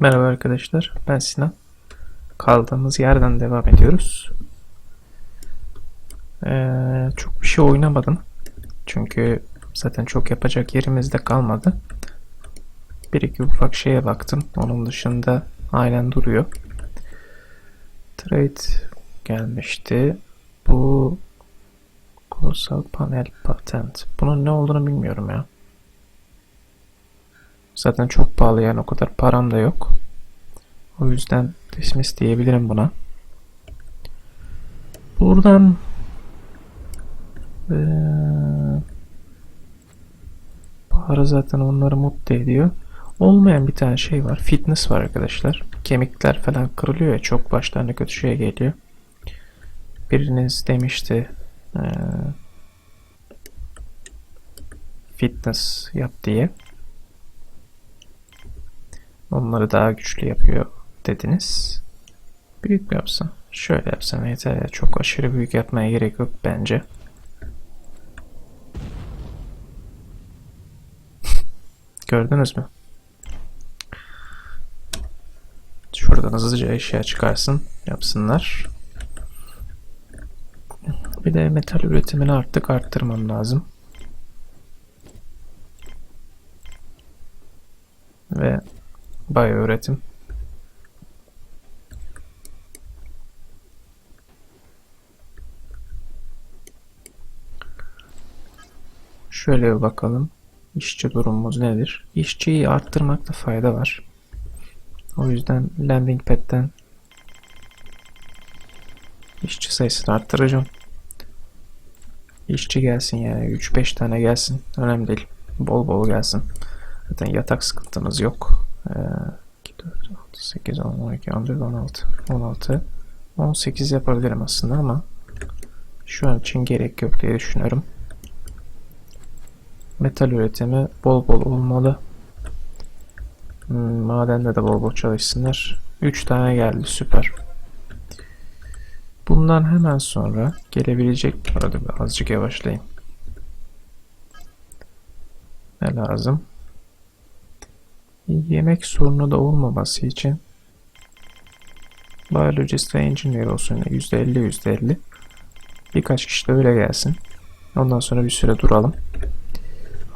Merhaba arkadaşlar, ben Sinan. Kaldığımız yerden devam ediyoruz. Ee, çok bir şey oynamadım. Çünkü zaten çok yapacak yerimiz de kalmadı. Bir iki ufak şeye baktım. Onun dışında aynen duruyor. Trade gelmişti. Bu Colossal Panel Patent. Bunun ne olduğunu bilmiyorum ya. Zaten çok pahalı yani o kadar param da yok. O yüzden dismiss diyebilirim buna. Buradan eee para zaten onları mutlu ediyor. Olmayan bir tane şey var. Fitness var arkadaşlar. Kemikler falan kırılıyor ya çok başlarına kötü şey geliyor. Biriniz demişti eee, fitness yap diye. Onları daha güçlü yapıyor dediniz. Büyük mü yapsam? Şöyle yapsam yeter ya. Çok aşırı büyük yapmaya gerek yok bence. Gördünüz mü? Şuradan hızlıca eşya çıkarsın. Yapsınlar. Bir de metal üretimini artık arttırmam lazım. Ve Bayo öğretim. Şöyle bir bakalım. İşçi durumumuz nedir? İşçiyi arttırmakta fayda var. O yüzden landing pad'den işçi sayısını arttıracağım. İşçi gelsin yani 3-5 tane gelsin. Önemli değil. Bol bol gelsin. Zaten yatak sıkıntımız yok. Ee, 2, 4, 6, 8, 10, 12, 14, 16, 16, 18 yapabilirim aslında ama şu an için gerek yok diye düşünüyorum. Metal üretimi bol bol olmalı. Hmm, madende de bol bol çalışsınlar. 3 tane geldi süper. Bundan hemen sonra gelebilecek arada azıcık yavaşlayayım. Ne lazım? Yemek sorunu da olmaması için Biologist ve Engineer olsun yine %50 %50 birkaç kişi de öyle gelsin. Ondan sonra bir süre duralım.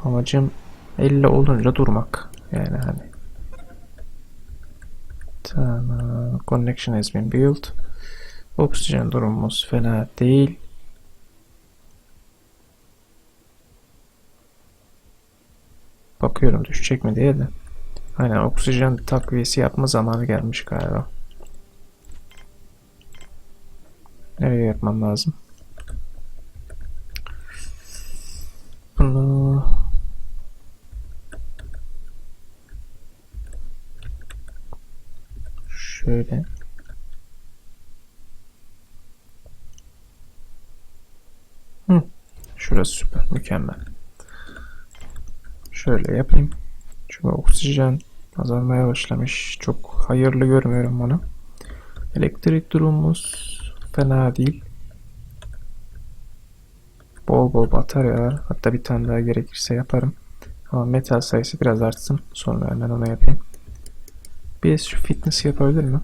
Amacım 50 olunca durmak. Yani hani. Tamam. Connection has been built. Oksijen durumumuz fena değil. Bakıyorum düşecek mi diye de. Aynen oksijen takviyesi yapma zamanı gelmiş galiba. Nereye yapmam lazım? Şöyle Hı, şurası süper, mükemmel. Şöyle yapayım. Çünkü oksijen azalmaya başlamış. Çok hayırlı görmüyorum bunu. Elektrik durumumuz fena değil. Bol bol batarya var. Hatta bir tane daha gerekirse yaparım. Ama metal sayısı biraz artsın. Sonra hemen onu yapayım. Bir şu fitness yapabilir mi?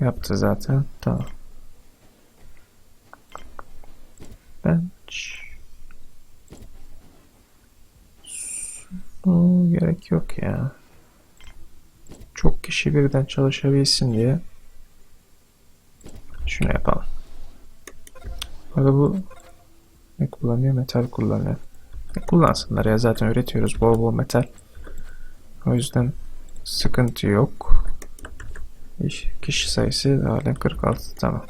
Yaptı zaten. Tamam. Bench. Su gerek yok ya. Çok kişi birden çalışabilsin diye şunu yapalım. Arada bu ne kullanıyor? Metal kullanıyor. Kullansınlar ya zaten üretiyoruz bol bol metal. O yüzden sıkıntı yok. İş- Kişi sayısı halen 46 tamam.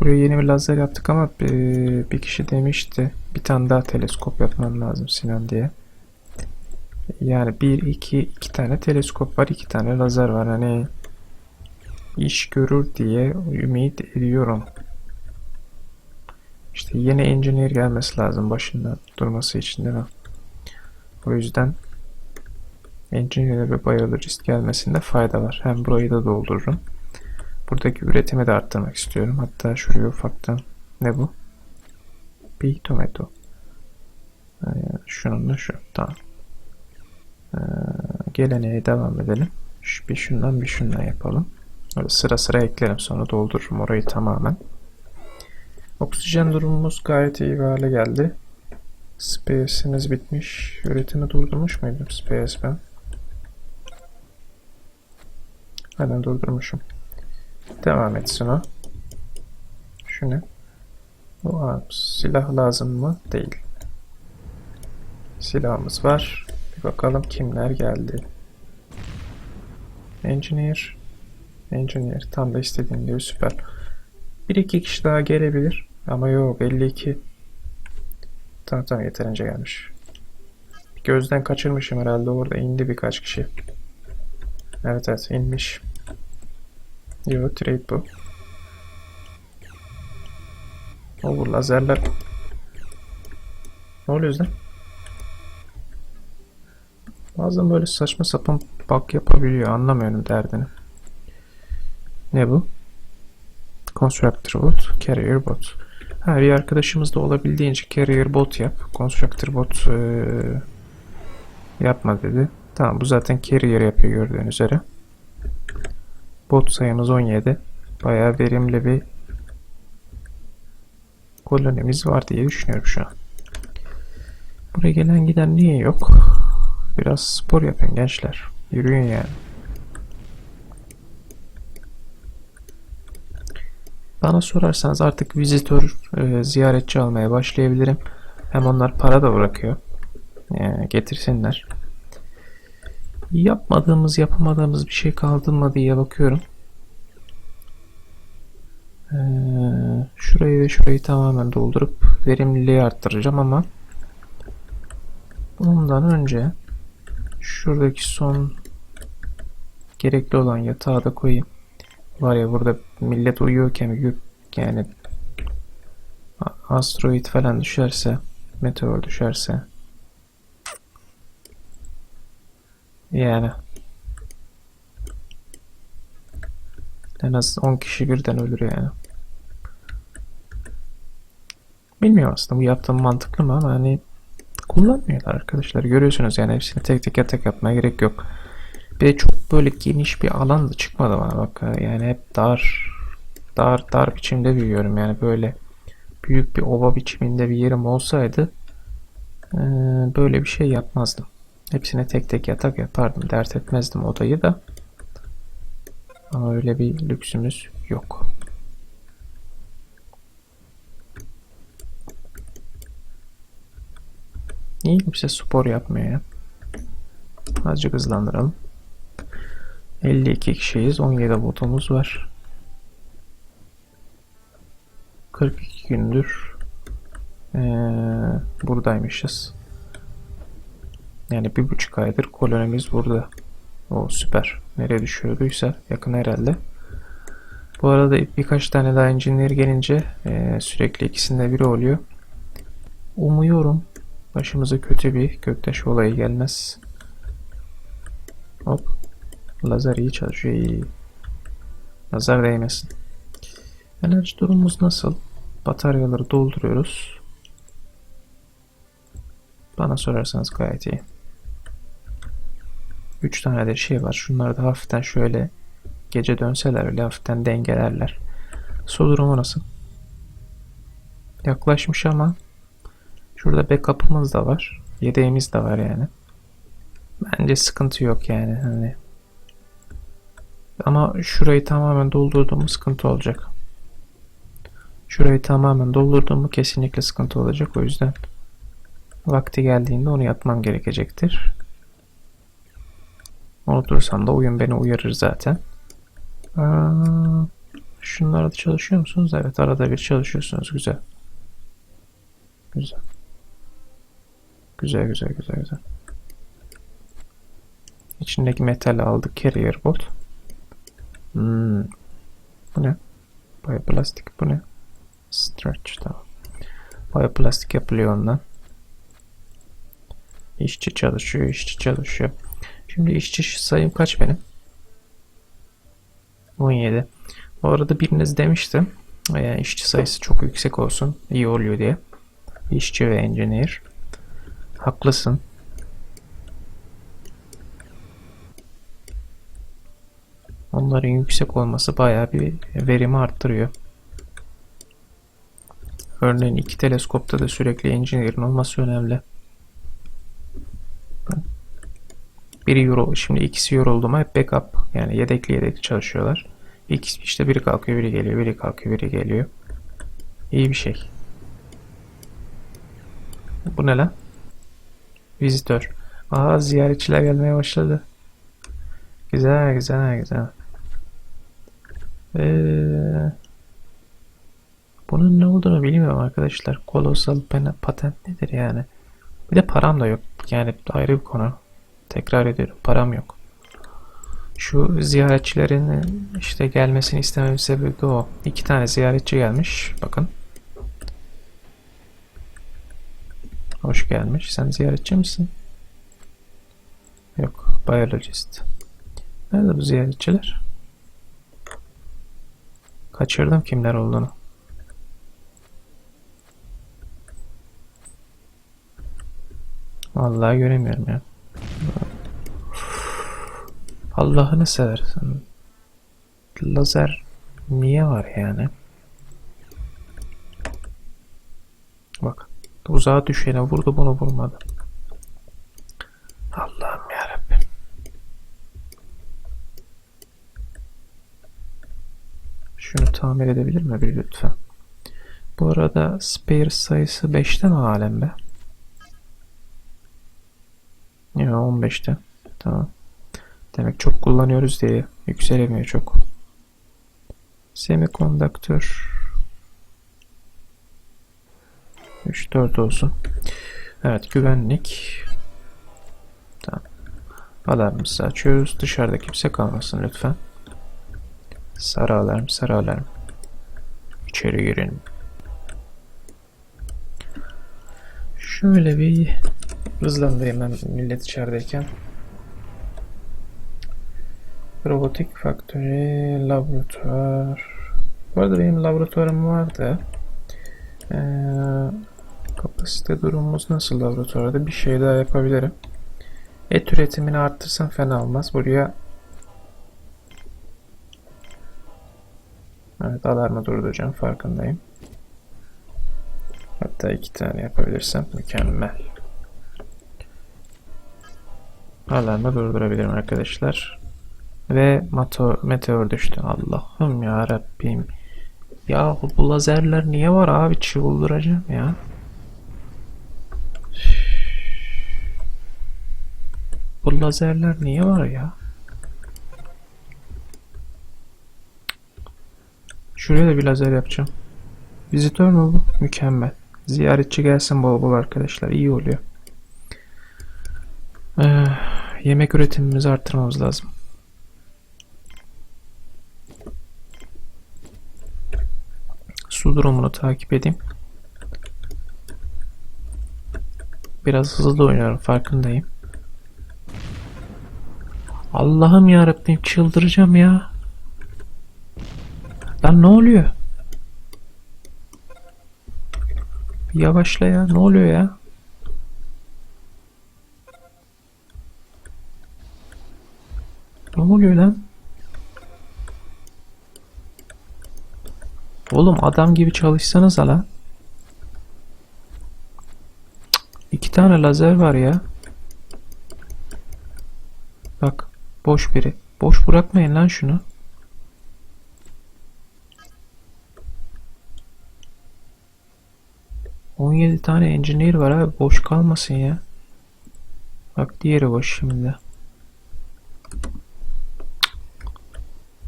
Buraya yeni bir lazer yaptık ama bir, bir kişi demişti bir tane daha teleskop yapmam lazım Sinan diye. Yani bir iki iki tane teleskop var iki tane lazer var hani iş görür diye ümit ediyorum. İşte yeni engineer gelmesi lazım başında durması için değil mi? O yüzden engineer ve biologist gelmesinde fayda var. Hem burayı da doldururum. Buradaki üretimi de arttırmak istiyorum. Hatta şuraya ufaktan ne bu? Bir tomato. Ee, şunun da şu. Tamam. Ee, geleneğe devam edelim. Şu, bir şundan bir şundan yapalım. Öyle sıra sıra eklerim sonra doldururum orayı tamamen. Oksijen durumumuz gayet iyi bir hale geldi. Space'imiz bitmiş. Üretimi durdurmuş muydum Space ben? Aynen durdurmuşum. Devam etsin o. Şu ne? Aa, silah lazım mı? Değil. Silahımız var. Bir bakalım kimler geldi. Engineer. Engineer. Tam da istediğim gibi süper. Bir iki kişi daha gelebilir. Ama yok belli ki. Tamam tamam yeterince gelmiş. Gözden kaçırmışım herhalde orada indi birkaç kişi. Evet evet inmiş. Yo trade bu. O bu lazerler. Ne oluyor lan? Bazen böyle saçma sapan bug yapabiliyor. Anlamıyorum derdini. Ne bu? Constructor bot, carrier bot. Ha bir arkadaşımız da olabildiğince carrier bot yap. Constructor bot eee, yapma dedi. Tamam bu zaten carrier yapıyor gördüğünüz üzere. Bot sayımız 17. Bayağı verimli bir kolonimiz var diye düşünüyorum şu an. Buraya gelen giden niye yok? Biraz spor yapın gençler. Yürüyün yani. Bana sorarsanız artık vizitör, e, ziyaretçi almaya başlayabilirim. Hem onlar para da bırakıyor. E, getirsinler. Yapmadığımız, yapamadığımız bir şey kaldı mı diye bakıyorum. E, şurayı ve şurayı tamamen doldurup verimliliği arttıracağım ama bundan önce şuradaki son gerekli olan yatağı da koyayım. Var ya burada millet uyuyorken yani asteroid falan düşerse meteor düşerse yani en az 10 kişi birden ölür yani. Bilmiyorum aslında bu yaptığım mantıklı mı ama hani kullanmıyorlar arkadaşlar. Görüyorsunuz yani hepsini tek tek yatak yapmaya gerek yok. Bir de çok böyle geniş bir alan da çıkmadı bana bak. Yani hep dar dar dar biçimde büyüyorum yani böyle büyük bir ova biçiminde bir yerim olsaydı eee, böyle bir şey yapmazdım. Hepsine tek tek yatak yapardım. Dert etmezdim odayı da. Ama öyle bir lüksümüz yok. Niye kimse spor yapmıyor ya? Azıcık hızlandıralım. 52 kişiyiz. 17 botumuz var. 42 gündür eee, buradaymışız. Yani bir buçuk aydır kolonimiz burada. O süper. Nereye düşüyorduysa yakın herhalde. Bu arada birkaç tane daha engineer gelince eee, sürekli ikisinde biri oluyor. Umuyorum başımıza kötü bir göktaşı olayı gelmez. Hop. Lazer iyi çalışıyor iyi. Nazar değmesin. Enerji durumumuz nasıl? Bataryaları dolduruyoruz. Bana sorarsanız gayet iyi. 3 tane de şey var. Şunları da hafiften şöyle gece dönseler öyle hafiften dengelerler. Su durumu nasıl? Yaklaşmış ama şurada backup'ımız da var. Yedeğimiz de var yani. Bence sıkıntı yok yani. Hani ama şurayı tamamen doldurduğumuz sıkıntı olacak. Şurayı tamamen doldurduğumu kesinlikle sıkıntı olacak. O yüzden vakti geldiğinde onu yapmam gerekecektir. Unutursam da oyun beni uyarır zaten. Aa, şunlarda çalışıyor musunuz? Evet arada bir çalışıyorsunuz. Güzel. Güzel. Güzel güzel güzel güzel. İçindeki metal aldık. Carrier bot. Hmm. Bu ne? Bioplastik bu ne? Stretch tamam. Bioplastik yapılıyor ondan. İşçi çalışıyor, işçi çalışıyor. Şimdi işçi sayım kaç benim? 17. Bu arada biriniz demişti. E, işçi sayısı çok yüksek olsun. iyi oluyor diye. İşçi ve engineer. Haklısın. Onların yüksek olması bayağı bir verimi arttırıyor. Örneğin iki teleskopta da sürekli engineer'in olması önemli. Biri euro, şimdi ikisi yoruldu mu hep backup yani yedekli yedekli çalışıyorlar. İkisi işte biri kalkıyor biri geliyor biri kalkıyor biri geliyor. İyi bir şey. Bu ne lan? Vizitör. Aa ziyaretçiler gelmeye başladı. Güzel güzel güzel. Ee, bunun ne olduğunu bilmiyorum arkadaşlar. Kolosal patent nedir yani? Bir de param da yok. Yani ayrı bir konu. Tekrar ediyorum param yok. Şu ziyaretçilerin işte gelmesini istememin sebebi o. İki tane ziyaretçi gelmiş. Bakın. Hoş gelmiş. Sen ziyaretçi misin? Yok. Biologist. Nerede bu ziyaretçiler? Kaçırdım kimler olduğunu. Vallahi göremiyorum ya. Allah'ını seversen. Lazer niye var yani? Bak. Uzağa düşene vurdu bunu vurmadı. Allah'ım yarabbim. Şunu tamir edebilir mi bir lütfen? Bu arada spare sayısı 5'te mi halen be? Ya 15'te. Tamam. Demek çok kullanıyoruz diye yükselemiyor çok. Semikondaktör 3-4 olsun. Evet güvenlik. Tamam. Alarmımızı açıyoruz. Dışarıda kimse kalmasın lütfen. Sarı alarm, sarı alarm. İçeri girin. Şöyle bir hızlandırayım ben millet içerideyken. Robotik faktörü, laboratuvar. Bu arada benim laboratuvarım vardı. Ee, kapasite durumumuz nasıl laboratuvarda? Bir şey daha yapabilirim. Et üretimini arttırsam fena olmaz. Buraya Evet alarmı durduracağım farkındayım. Hatta iki tane yapabilirsem mükemmel. Alarmı durdurabilirim arkadaşlar. Ve meteor, meteor düştü. Allah'ım ya Rabbim. Ya bu lazerler niye var abi? Çıldıracağım ya. Bu lazerler niye var ya? Şuraya da bir lazer yapacağım. Vizitör mü bu? Mükemmel. Ziyaretçi gelsin bol bol arkadaşlar. İyi oluyor. Ee, yemek üretimimizi arttırmamız lazım. Su durumunu takip edeyim. Biraz hızlı oynuyorum farkındayım. Allah'ım ya Rabbim çıldıracağım ya. Lan ne oluyor? Yavaşla ya. Ne oluyor ya? Ne oluyor lan? Oğlum adam gibi çalışsanız. Cık, İki tane lazer var ya. Bak boş biri. Boş bırakmayın lan şunu. On yedi tane engineer var abi boş kalmasın ya. Bak diğeri boş şimdi.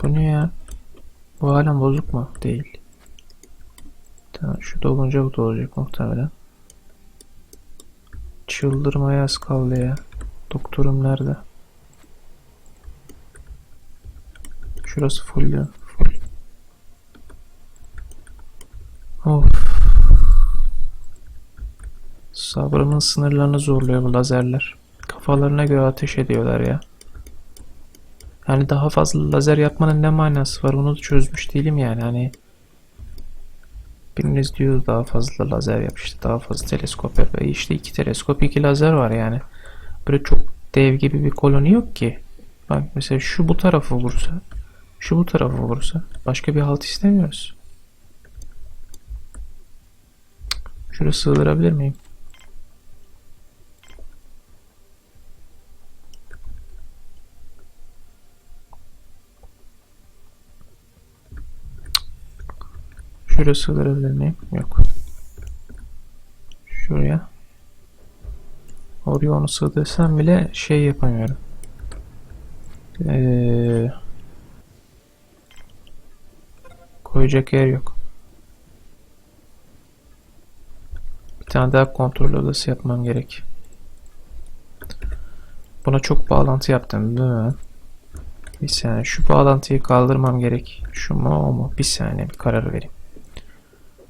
Bu ne ya? Bu halen bozuk mu? Değil. Tamam şu dolunca bu da olacak muhtemelen. Çıldırmaya az kaldı ya. Doktorum nerede? Şurası full ya. Full. Of. Sabrımın sınırlarını zorluyor bu lazerler. Kafalarına göre ateş ediyorlar ya. Yani daha fazla lazer yapmanın ne manası var onu da çözmüş değilim yani hani biriniz diyor daha fazla lazer yap işte daha fazla teleskop yap E iki teleskop iki lazer var yani böyle çok dev gibi bir koloni yok ki bak mesela şu bu tarafı vursa Şu bu tarafa vursa. Başka bir halt istemiyoruz. Şuraya sığdırabilir miyim? Şuraya sığdırabilir miyim? Yok. Şuraya. Oraya onu sığdırsam bile şey yapamıyorum. Ee, koyacak yer yok. Bir tane daha kontrol odası yapmam gerek. Buna çok bağlantı yaptım değil mi? Bir saniye. Şu bağlantıyı kaldırmam gerek. Şu mu o mu? Bir saniye bir karar vereyim.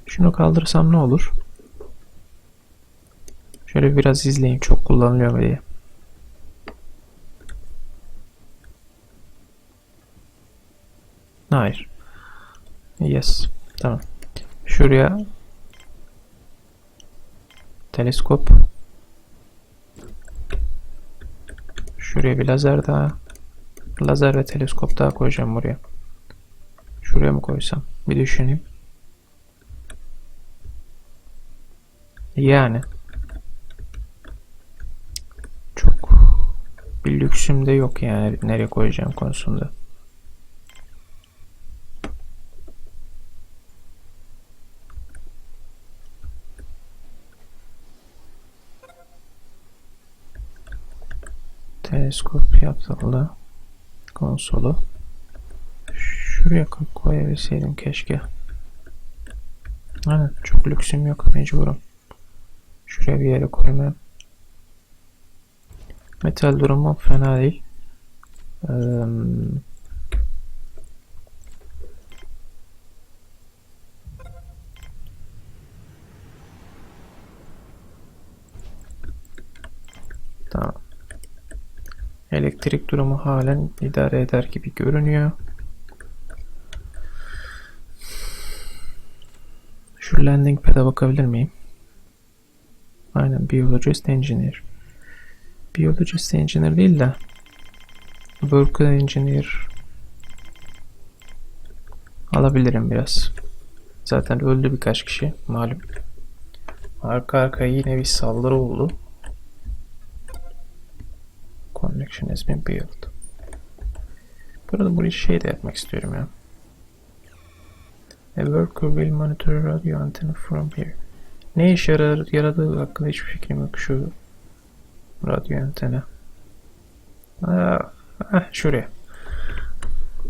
Şunu kaldırsam ne olur? Şöyle biraz izleyin çok kullanılıyor mu diye. Hayır. Yes. Tamam. Şuraya teleskop. Şuraya bir lazer daha. Lazer ve teleskop daha koyacağım buraya. Şuraya mı koysam? Bir düşüneyim. Yani çok bir lüksüm de yok yani nereye koyacağım konusunda. Teleskop yapıldı. Konsolu. Şuraya koy- koyabilseydim keşke. Aynen çok lüksüm yok mecburum. Şuraya bir yere koymam. Metal durumu fena değil. Eee, Tamam. Elektrik durumu halen idare eder gibi görünüyor. Şu landing pad'e bakabilir miyim? Aynen Biologist Engineer. Biologist Engineer değil de Worker Engineer alabilirim biraz. Zaten öldü birkaç kişi malum. Arka arkaya yine bir saldırı oldu. Connection has been built. Burada burayı şey de yapmak istiyorum ya. A worker will monitor radio antenna from here. Ne işe yarar, yaradığı hakkında hiçbir fikrim yok şu radyo antena. Aa, heh, şuraya.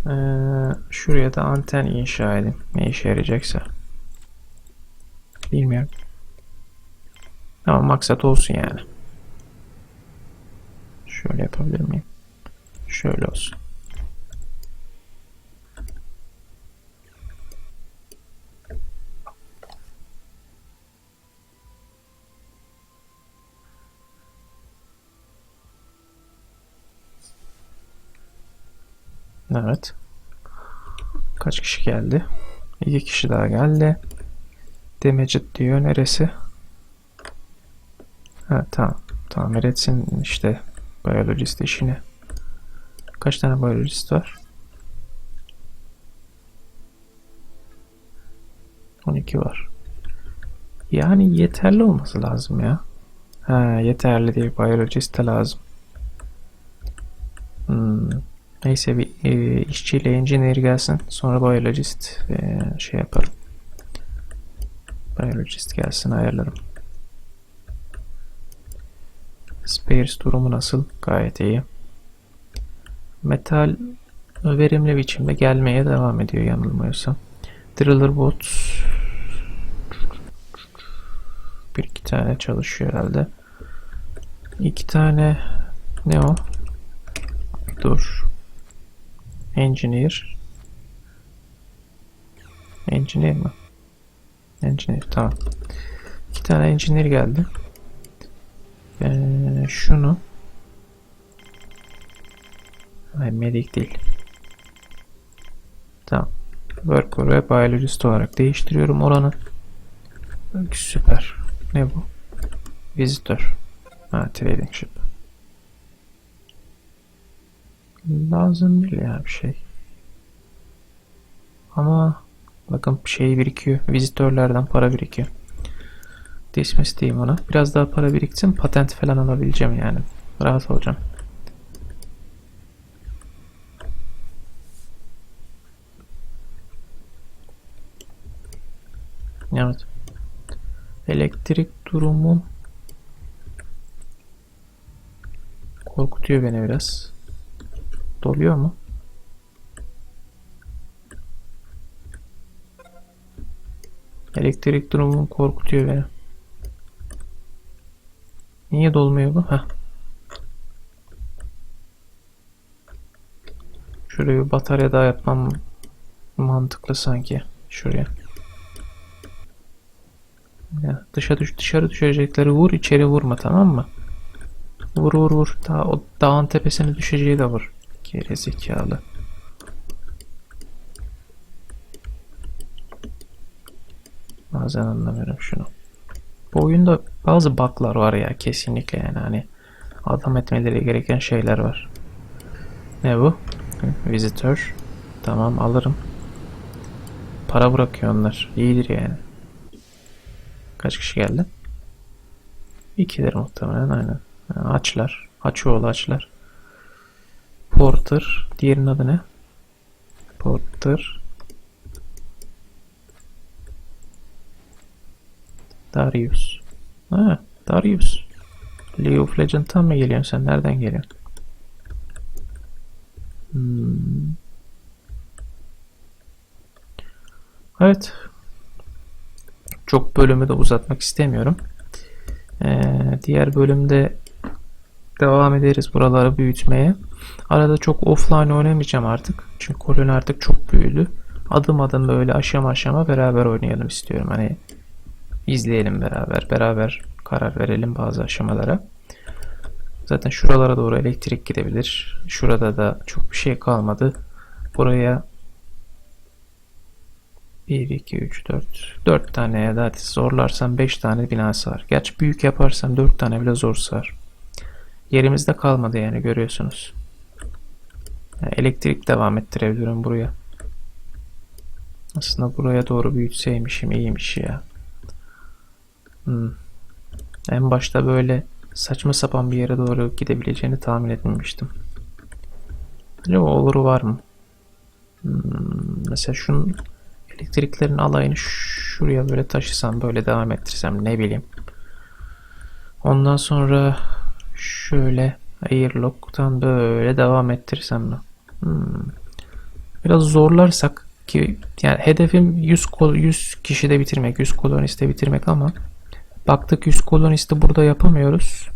Ee, şuraya da anten inşa edeyim. Ne işe yarayacaksa. Bilmiyorum. Ama maksat olsun yani. Şöyle yapabilir miyim? Şöyle olsun. Evet. Kaç kişi geldi? İki kişi daha geldi. Demecit diyor neresi? Ha tamam. Tamir etsin işte biyolojist işini. Kaç tane biyolojist var? 12 var. Yani yeterli olması lazım ya. Ha yeterli değil. Biyolojist de lazım. Hmm. Neyse bir e, işçiyle engineer gelsin. Sonra biologist e, şey yaparım. Biologist gelsin ayarlarım. Spares durumu nasıl? Gayet iyi. Metal verimli biçimde gelmeye devam ediyor yanılmıyorsam. Driller bot bir iki tane çalışıyor herhalde. İki tane ne o? Dur. Engineer. Engineer mi? Engineer tamam. İki tane engineer geldi. Ee, şunu Ay medic değil. Tamam. Worker ve biologist olarak değiştiriyorum oranı. Süper. Ne bu? Visitor. Ha trading ship. Lazım değil ya bir şey. Ama bakın şey birikiyor. Vizitörlerden para birikiyor. Dismiss diyeyim ona. Biraz daha para biriksin. Patent falan alabileceğim yani. Rahat olacağım. Evet. Elektrik durumu korkutuyor beni biraz. Doluyor mu? Elektrik durumu korkutuyor beni. Niye dolmuyor bu? Heh. Şuraya bir batarya daha yapmam mantıklı sanki. Şuraya. Ya dışarı düş dışarı düşecekleri vur içeri vurma tamam mı? Vur vur vur. Daha o dağın tepesine düşeceği de vur. Geri zekalı. Bazen anlamıyorum şunu. Oyunda bazı bug'lar var ya kesinlikle yani hani adam etmeleri gereken şeyler var. Ne bu? Visitor. Tamam alırım. Para bırakıyor onlar. İyidir yani. Kaç kişi geldi? İkidir muhtemelen aynen. Ha, Açlar. Açıoğlu açlar. Porter. Diğerinin adı ne? Porter. Darius. Ha, Darius. League of Legends'tan mı geliyorsun sen? Nereden geliyorsun? Hmm. Evet. Çok bölümü de uzatmak istemiyorum. Ee, diğer bölümde devam ederiz buraları büyütmeye. Arada çok offline oynamayacağım artık. Çünkü koloni artık çok büyüdü. Adım adım böyle aşama aşama beraber oynayalım istiyorum. Hani izleyelim beraber. Beraber karar verelim bazı aşamalara. Zaten şuralara doğru elektrik gidebilir. Şurada da çok bir şey kalmadı. Buraya 1, 2, 3, 4. 4 tane ya da zorlarsam 5 tane bina sığar. Gerçi büyük yaparsam 4 tane bile zor sığar. Yerimizde kalmadı yani görüyorsunuz. Yani elektrik devam ettirebilirim buraya. Aslında buraya doğru büyütseymişim iyiymiş ya. Hmm. En başta böyle saçma sapan bir yere doğru gidebileceğini tahmin etmemiştim. Acaba oluru var mı? Hmm, mesela şunun elektriklerin alayını şuraya böyle taşısam böyle devam ettirsem ne bileyim. Ondan sonra şöyle airlock'tan böyle devam ettirsem mi? Hmm. Biraz zorlarsak ki yani hedefim 100 kol 100 kişide bitirmek, 100 koloniste bitirmek ama baktık 100 kolonisti burada yapamıyoruz.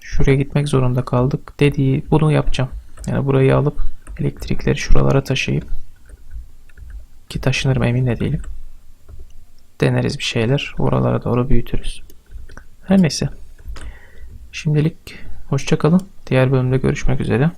Şuraya gitmek zorunda kaldık. Dediği bunu yapacağım. Yani burayı alıp elektrikleri şuralara taşıyıp ki taşınırım emin de değilim. Deneriz bir şeyler. Oralara doğru büyütürüz. Her neyse. Şimdilik hoşça kalın. Diğer bölümde görüşmek üzere.